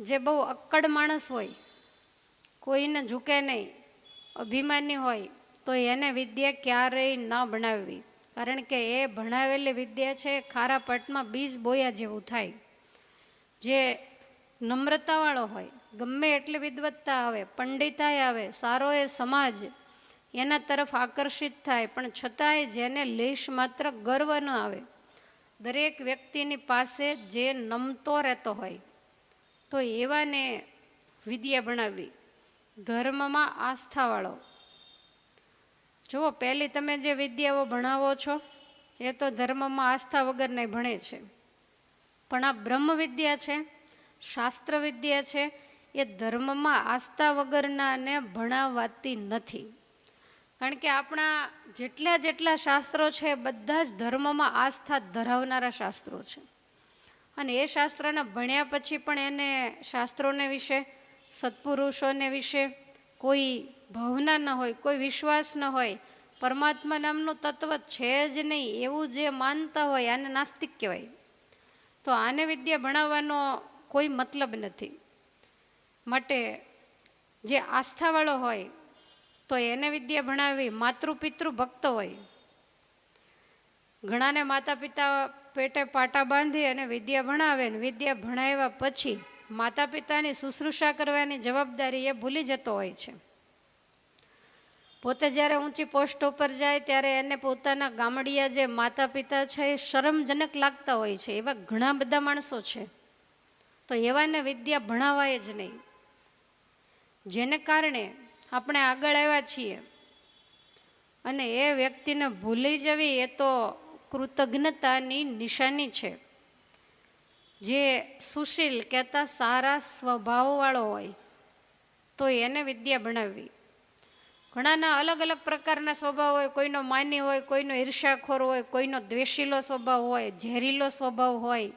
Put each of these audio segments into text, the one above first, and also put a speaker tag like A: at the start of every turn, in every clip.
A: જે બહુ અક્કડ માણસ હોય, કોઈને ઝૂકે નહીં, અભિમાની હોય, તો એને વિદ્યા ક્યારેય ન ભણાવવી. કારણ કે એ ભણાવેલી વિદ્યા છે, ખારા પટમાં બીજ બોયા જેવું થાય. જે નમ્રતાવાળો હોય, ગમે એટલી વિદવત્તા આવે, પંડિતાય આવે, સારો એ સમાજ એના તરફ આકર્ષિત થાય, પણ છતાંય જેને લેશ માત્ર ગર્વ ન આવે, દરેક વ્યક્તિની પાસે જે નમતો રહેતો હોય તો એવાને વિદ્યા ભણાવવી ધર્મમાં આસ્થાવાળો જુઓ, પહેલી તમે જે વિદ્યાઓ ભણાવો છો, એ તો ધર્મમાં આસ્થા વગર ભણે છે. પણ આ બ્રહ્મ વિદ્યા છે, શાસ્ત્ર વિદ્યા છે, એ ધર્મમાં આસ્થા વગરનાને ભણાવાતી નથી. કારણ કે આપણા જેટલા જેટલા શાસ્ત્રો છે, બધા જ ધર્મમાં આસ્થા ધરાવનારા શાસ્ત્રો છે. અને એ શાસ્ત્રને ભણ્યા પછી પણ એને શાસ્ત્રોને વિશે, સત્પુરુષોને વિશે કોઈ ભાવના ન હોય, કોઈ વિશ્વાસ ન હોય. પરમાત્મા નામનું તત્વ છે જ નહીં, એવું જે માનતા હોય આને નાસ્તિક કહેવાય. તો આને વિદ્યા ભણાવવાનો કોઈ મતલબ નથી. માટે જે આસ્થાવાળો હોય, તો એને વિદ્યા ભણાવી માતૃ પિતૃ ભક્ત હોય. ઘણાને માતા પિતા પેટે પાટા બાંધી અને વિદ્યા ભણાવે ને વિદ્યા ભણાવ્યા પછી માતા પિતાની શુશ્રૂષા કરવાની જવાબદારી એ ભૂલી જતો હોય છે. પોતે જ્યારે ઊંચી પોસ્ટ ઉપર જાય ત્યારે એને પોતાના ગામડિયા જે માતા પિતા છે એ શરમજનક લાગતા હોય છે, એવા ઘણા બધા માણસો છે. તો એવાને વિદ્યા ભણાવાય જ નહીં. જેને કારણે આપણે આગળ આવ્યા છીએ. અને એ વ્યક્તિને ભૂલી જવી એ તો કૃતજ્ઞતાની નિશાની છે. જે સુશીલ કહેતા સારા સ્વભાવવાળો હોય, તો એને વિદ્યા ભણાવવી. ઘણાના અલગ અલગ પ્રકારના સ્વભાવ હોય, કોઈનો માની હોય, કોઈનો ઈર્ષાખોર હોય, કોઈનો દ્વેષીલો સ્વભાવ હોય, ઝેરીલો સ્વભાવ હોય,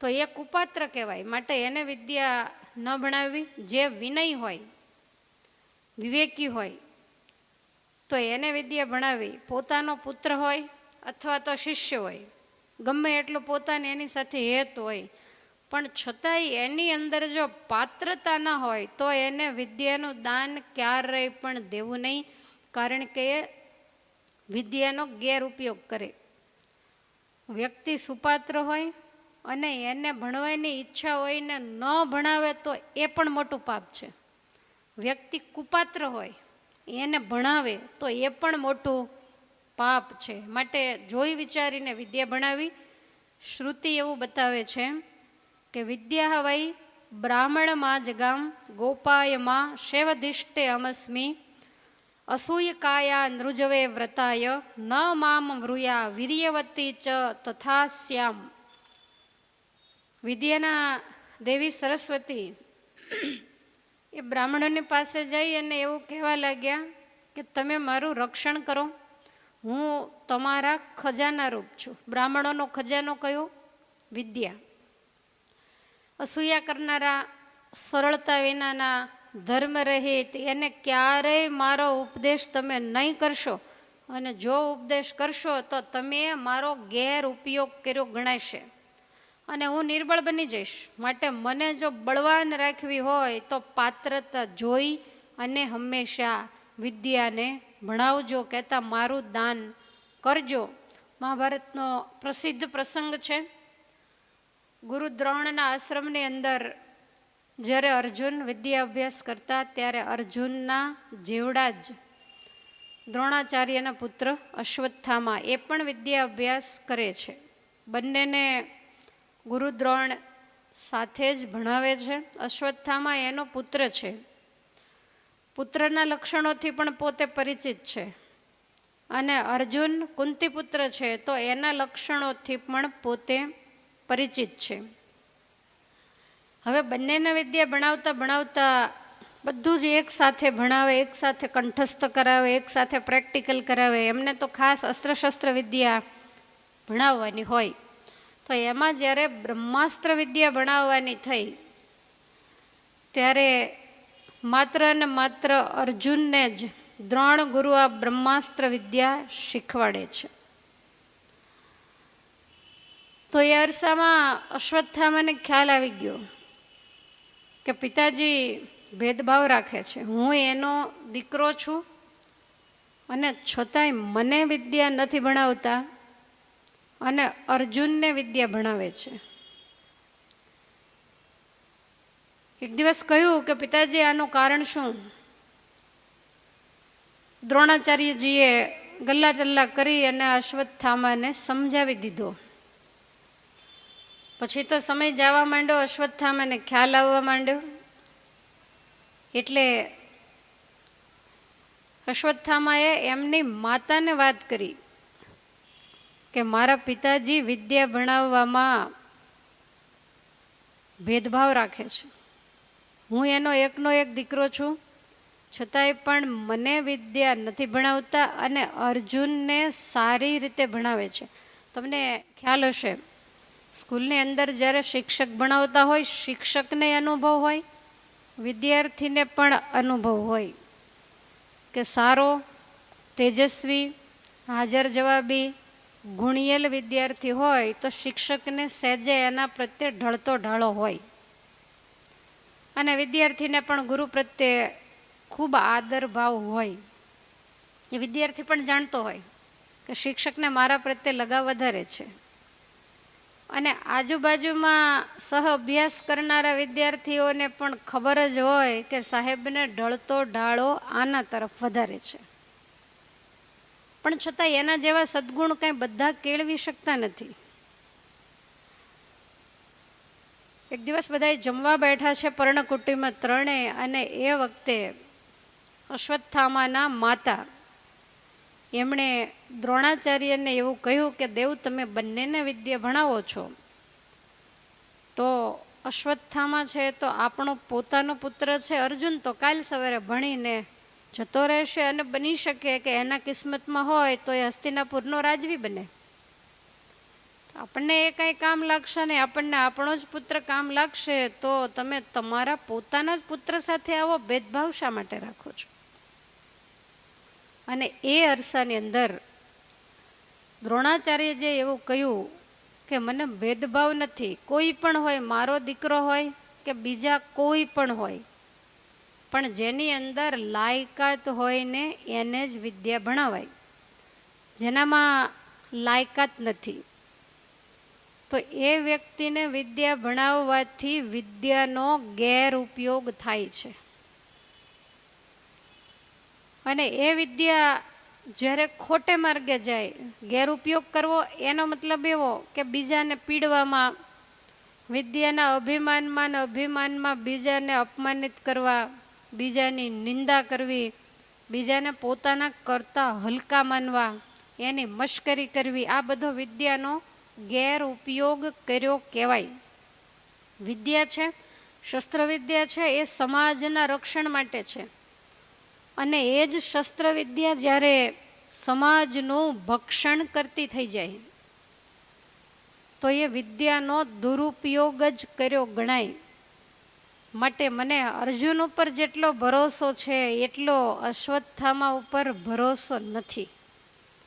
A: તો એ કુપાત્ર કહેવાય. માટે એને વિદ્યા ન ભણાવવી. જે વિનય હોય, વિવેકી હોય, તો એને વિદ્યા ભણાવી પોતાનો પુત્ર હોય અથવા તો શિષ્ય હોય. ગમે એટલું પોતાને એની સાથે હેત હોય. પણ છતાંય એની અંદર જો પાત્રતા ન હોય, તો એને વિદ્યાનું દાન ક્યારેય પણ દેવું નહીં, કારણ કે એ વિદ્યાનો ગેરઉપયોગ કરે. વ્યક્તિ સુપાત્ર હોય અને એને ભણવાની ઈચ્છા હોય ને ન ભણાવે તો એ પણ મોટું પાપ છે. વ્યક્તિ કુપાત્ર હોય, એને ભણાવે તો એ પણ મોટું પાપ છે. માટે જોઈ વિચારીને વિદ્યા ભણાવી. શ્રુતિ એવું બતાવે છે કે, વિદ્યા હવાઈ બ્રાહ્મણમાં જગામ ગોપાયમાં શેવધિષ્ટે અમસ્મી. અસૂય કાયા નૃજવે વ્રતાય. ન મામ વૃયા વીર્યવતી ચ તથા શ્યામ વિદ્યાના દેવી સરસ્વતી એ બ્રાહ્મણોની પાસે જઈ અને એવું કહેવા લાગ્યા કે, તમે મારું રક્ષણ કરો. હું તમારા ખજાના રૂપ છું. બ્રાહ્મણોનો ખજાનો કયો? વિદ્યા. અસૂયા કરનારા સરળતા વિનાના ધર્મ રહિત એને ક્યારેય મારો ઉપદેશ તમે નહીં કરશો. અને જો ઉપદેશ કરશો તો તમે મારો ગેર ઉપયોગ કર્યો ગણાશે. અને હું નિર્બળ બની જઈશ. માટે મને જો બળવાન રાખવી હોય તો પાત્રતા જોઈ અને હંમેશા વિદ્યાને ભણાવજો, કહેતા મારું દાન કરજો. મહાભારતનો પ્રસિદ્ધ પ્રસંગ છે. ગુરુ દ્રોણના આશ્રમની અંદર જ્યારે અર્જુન વિદ્યા અભ્યાસ કરતા ત્યારે અર્જુનના જેવડા જ દ્રોણાચાર્યના પુત્ર અશ્વત્થામા એ પણ વિદ્યા અભ્યાસ કરે છે. બંનેને ગુરુદ્રોણ સાથે જ ભણાવે છે. અશ્વત્થામા એનો પુત્ર છે. પુત્રના લક્ષણોથી પણ પોતે પરિચિત છે. અને અર્જુન કુંતીપુત્ર છે, તો એના લક્ષણોથી પણ પોતે પરિચિત છે. હવે બંનેને વિદ્યા ભણાવતા ભણાવતા બધું જ એક સાથે ભણાવે, એક સાથે કંઠસ્થ કરાવે, એક સાથે પ્રેક્ટિકલ કરાવે. એમને તો ખાસ અસ્ત્રશસ્ત્ર વિદ્યા ભણાવવાની હોય. તો એમાં જ્યારે બ્રહ્માસ્ત્ર વિદ્યા ભણાવવાની થઈ, ત્યારે માત્ર ને માત્ર અર્જુનને જ દ્રોણ ગુરુ આ બ્રહ્માસ્ત્ર વિદ્યા શીખવાડે છે. તો એ અરસામાં અશ્વત્થામાને ખ્યાલ આવી ગયો કે પિતાજી ભેદભાવ રાખે છે. હું એનો દીકરો છું અને છતાંય મને વિદ્યા નથી ભણાવતા અને અર્જુનને વિદ્યા ભણાવે છે. એક દિવસ કહ્યું કે, પિતાજી, આનું કારણ શું? દ્રોણાચાર્યજીએ ગલ્લા ટલ્લા કરી અને અશ્વત્થામાને સમજાવી દીધો. પછી તો સમય જવા માંડ્યો અશ્વત્થામાને ખ્યાલ આવવા માંડ્યો. એટલે અશ્વત્થામાએ એમની માતાને વાત કરી કે, મારા પિતાજી વિદ્યા ભણાવવામાં ભેદભાવ રાખે છે. હું એનો એકનો એક દીકરો છું. છતાંય પણ મને વિદ્યા નથી ભણાવતા અને અર્જુનને સારી રીતે ભણાવે છે. તમને ખ્યાલ હશે, સ્કૂલની અંદર જ્યારે શિક્ષક ભણાવતા હોય, શિક્ષકને અનુભવ હોય, વિદ્યાર્થીને પણ અનુભવ હોય કે સારો, તેજસ્વી, હાજર જવાબી, ગુણિયેલ વિદ્યાર્થી હોય તો શિક્ષકને સહેજે એના પ્રત્યે ઢળતો ઢાળો હોય. અને વિદ્યાર્થીને પણ ગુરુ પ્રત્યે ખૂબ આદર ભાવ હોય. એ વિદ્યાર્થી પણ જાણતો હોય કે શિક્ષકને મારા પ્રત્યે લગાવ વધારે છે. અને આજુબાજુમાં સહ અભ્યાસ કરનારા વિદ્યાર્થીઓને પણ ખબર જ હોય કે સાહેબને ઢળતો ઢાળો આના તરફ વધારે છે. પણ છતાં એના જેવા સદગુણ કંઈ બધા કેળવી શકતા નથી. એક દિવસ બધા જમવા બેઠા છે પર્ણકુટીમાં ત્રણેય અને એ વખતે અશ્વત્થામાના માતા. એમણે દ્રોણાચાર્યને એવું કહ્યું કે, દેવ, તમે બંનેને વિદ્યા ભણાવો છો. તો અશ્વત્થામા છે તો આપણો પોતાનો પુત્ર છે, અર્જુન તો કાલ સવારે ભણીને જતો રહેશે અને બની શકે કે એના કિસ્મતમાં હોય તો એ હસ્તિનાપુરનો રાજવી બને. આપણને એ કાંઈ કામ લાગશે ને આપણને આપણો જ પુત્ર કામ લાગશે તો તમે તમારા પોતાના જ પુત્ર સાથે આવો, ભેદભાવ શા માટે રાખો છો? અને એ અરસાની અંદર દ્રોણાચાર્ય જે એવું કહ્યું કે મને ભેદભાવ નથી. કોઈ પણ હોય, મારો દીકરો હોય કે બીજા કોઈ પણ હોય, પણ જેની અંદર લાયકાત હોય ને એને જ વિદ્યા ભણાવાય. જેનામાં લાયકાત નથી. તો એ વ્યક્તિને વિદ્યા ભણાવવાથી વિદ્યાનો ગેરઉપયોગ થાય છે. અને એ વિદ્યા જ્યારે ખોટે માર્ગે જાય, ગેરઉપયોગ કરવો એનો મતલબ એવો કે બીજાને પીડવામાં, વિદ્યાના અભિમાનમાં ને અભિમાનમાં બીજાને અપમાનિત કરવા, બીજાની નિંદા કરવી, બીજાને પોતાના કરતા હલકા માનવા, એની મશ્કરી કરવી, આ બધો વિદ્યાનો ગેરઉપયોગ કર્યો કહેવાય. વિદ્યા છે શસ્ત્ર વિદ્યા છે, એ સમાજના રક્ષણ માટે છે. અને એ જ શસ્ત્ર વિદ્યા જ્યારે સમાજનું ભક્ષણ કરતી થઈ જાય, તો એ વિદ્યાનો દુરુપયોગ જ કર્યો ગણાય. માટે મને અર્જુન ઉપર જેટલો ભરોસો છે, એટલો અશ્વત્થામા ઉપર ભરોસો નથી.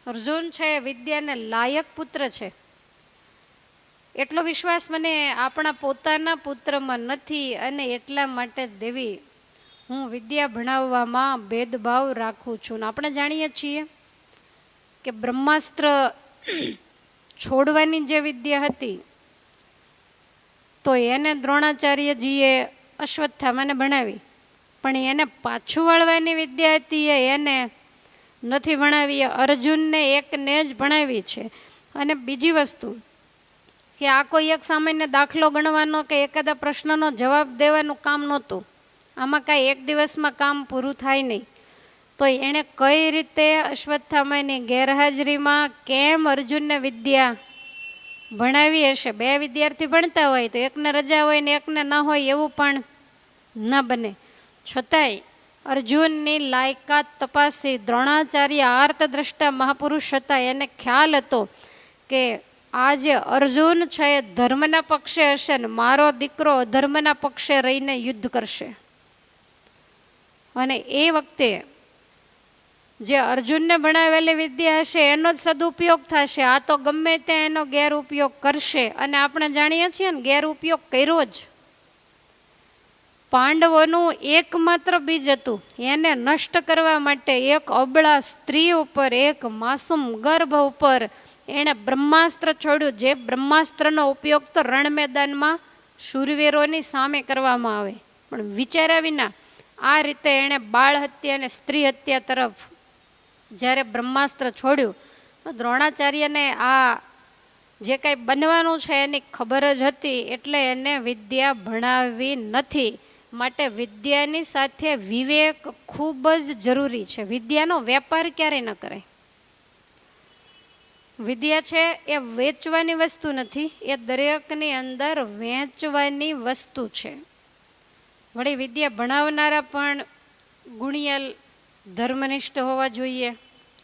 A: અર્જુન છે વિદ્યાને લાયક પુત્ર છે. એટલો વિશ્વાસ મને આપણા પોતાના પુત્રમાં નથી અને એટલા માટે દેવી, હું વિદ્યા ભણાવવામાં ભેદભાવ રાખું છું. આપણે જાણીએ છીએ કે બ્રહ્માસ્ત્ર છોડવાની જે વિદ્યા હતી, તો એને દ્રોણાચાર્યજીએ અશ્વત્થામાને ભણાવી. પણ એને પાછું વળવાની વિદ્યા હતી એને નથી ભણાવી. અર્જુનને એકને જ ભણાવી છે. અને બીજી વસ્તુ કે આ કોઈ એક સામાન્ય દાખલો ગણવાનો કે એકાદા પ્રશ્નનો જવાબ દેવાનું કામ નહોતું. આમાં કાંઈ એક દિવસમાં કામ પૂરું થાય નહીં. તો એણે કઈ રીતે અશ્વત્થામાની ગેરહાજરીમાં કેમ અર્જુનને વિદ્યા ભણાવી હશે? બે વિદ્યાર્થી ભણતા હોય તો એકને રજા હોય ને એકને ન હોય એવું પણ ન બને. છતાંય અર્જુનની લાયકાત તપાસી દ્રોણાચાર્ય આર્તદ્રષ્ટા મહાપુરુષ હતા. એને ખ્યાલ હતો કે આ જે અર્જુન છે એ ધર્મના પક્ષે હશે ને મારો દીકરો ધર્મના પક્ષે રહીને યુદ્ધ કરશે. અને એ વખતે જે અર્જુનને ભણાવેલી વિદ્યા હશે, એનો જ સદુપયોગ થશે. આ તો ગમે ત્યાં એનો ગેરઉપયોગ કરશે. અને આપણે જાણીએ છીએ ને, ગેરઉપયોગ કર્યો જ. પાંડવોનું એકમાત્ર બીજ હતું, એને નષ્ટ કરવા માટે એક અબળા સ્ત્રી ઉપર, એક માસૂમ ગર્ભ ઉપર એણે બ્રહ્માસ્ત્ર છોડ્યું. જે બ્રહ્માસ્ત્રનો ઉપયોગ તો રણ મેદાનમાં શૂરવીરોની સામે કરવામાં આવે. પણ વિચાર્યા વિના આ રીતે એણે બાળ હત્યા અને સ્ત્રી હત્યા તરફ જ્યારે બ્રહ્માસ્ત્ર છોડ્યું, તો દ્રોણાચાર્યને આ જે કાંઈ બનવાનું છે એની ખબર જ હતી એટલે એને વિદ્યા ભણાવી નથી. માટે વિદ્યાની સાથે વિવેક ખૂબ જ જરૂરી છે. વિદ્યાનો વેપાર ક્યારેય ન કરાય વિદ્યા છે, એ વેચવાની વસ્તુ નથી, એ દરેકની અંદર વેચવાની વસ્તુ છે. વળી વિદ્યા ભણાવનારા પણ ગુણિયલ ધર્મનિષ્ઠ હોવા જોઈએ,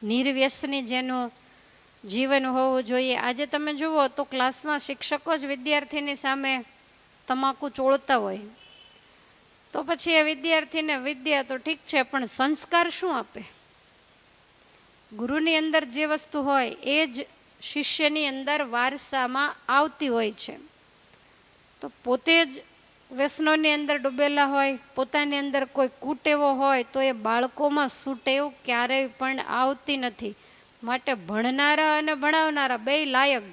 A: નિર્વ્યસની જેનું જીવન હોવું જોઈએ. આજે તમે જુઓ તો ક્લાસમાં શિક્ષકો જ વિદ્યાર્થીની સામે તમાકુ ચોળતા હોય. તો પછી એ વિદ્યાર્થીને વિદ્યા તો ઠીક છે, પણ સંસ્કાર શું આપે? ગુરુની અંદર જે વસ્તુ હોય એ જ શિષ્યની અંદર વારસામાં આવતી હોય છે. તો પોતે જ વ્યસનોની અંદર ડૂબેલા હોય, પોતાની અંદર કોઈ કુટેવો હોય, તો એ બાળકોમાં સુટેવ ક્યારેય પણ આવતી નથી. માટે ભણનારા અને ભણાવનારા બે લાયક